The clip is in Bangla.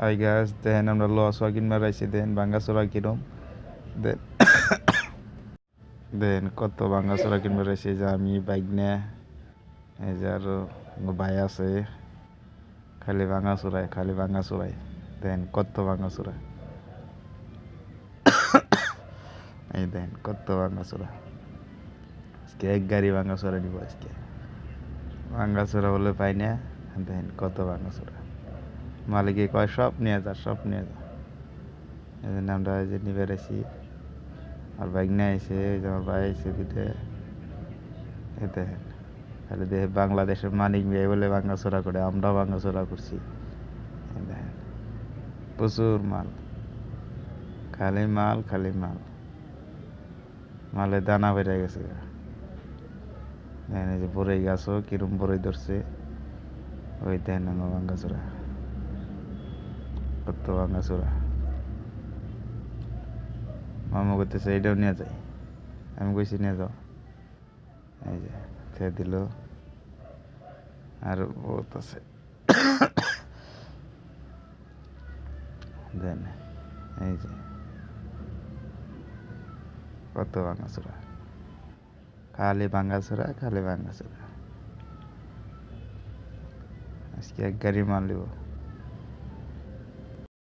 হাই গাছ দেখেন আমরা লস হওয়া কিনবার রাইছি দেখেন ভাঙ্গাচোরা কিরম দেন দেখেন কত ভাঙ্গাচোরা কিনবার রাইছি যে আমি বাইক নিয়ে এই যে আরও ভাই আছে খালি ভাঙাচোরায় খালি ভাঙাচোরায় দেখেন কত ভাঙাচোরা এই দেখেন কত ভাঙাচোরা আজকে এক গাড়ি ভাঙাচোরা নিব আজকে ভাঙ্গাচোরা বলে পাই না দেখেন কত ভাঙাচোরা মালিকে কয়, সব নিয়ে যা, সব নিয়ে যা। এই জন্য আমরা এই যে নিবে রেছি আর বাইক নিয়ে আইসে এই যে আমার ভাই আইসে দিতে দেখেন খালি দেখে বাংলাদেশের মানিক ভাই বলে ভাঙাচোরা করে, আমরাও ভাঙাচোরা করছি। দেখেন, প্রচুর মাল। খালি মাল খালি মাল। মালে দানা বেড়ে গেছে। দেখেন এই যে বরই গাছও কিরম বরই ধরছে। ওই দেখেন আমার ভাঙ্গাচোরা কত ভাঙ্গাচোরা মামা করতেছে এইটাও নিয়ে যাই। আমি কইছি, নিয়ে যাও। এই যে, থে দিল। আর বহুত আছে দেন, এই যে। কত ভাঙ্গাচোরা খালি ভাঙ্গাচোরা খালি ভাঙ্গাচোরা আজকে এক গাড়ি মাল লিব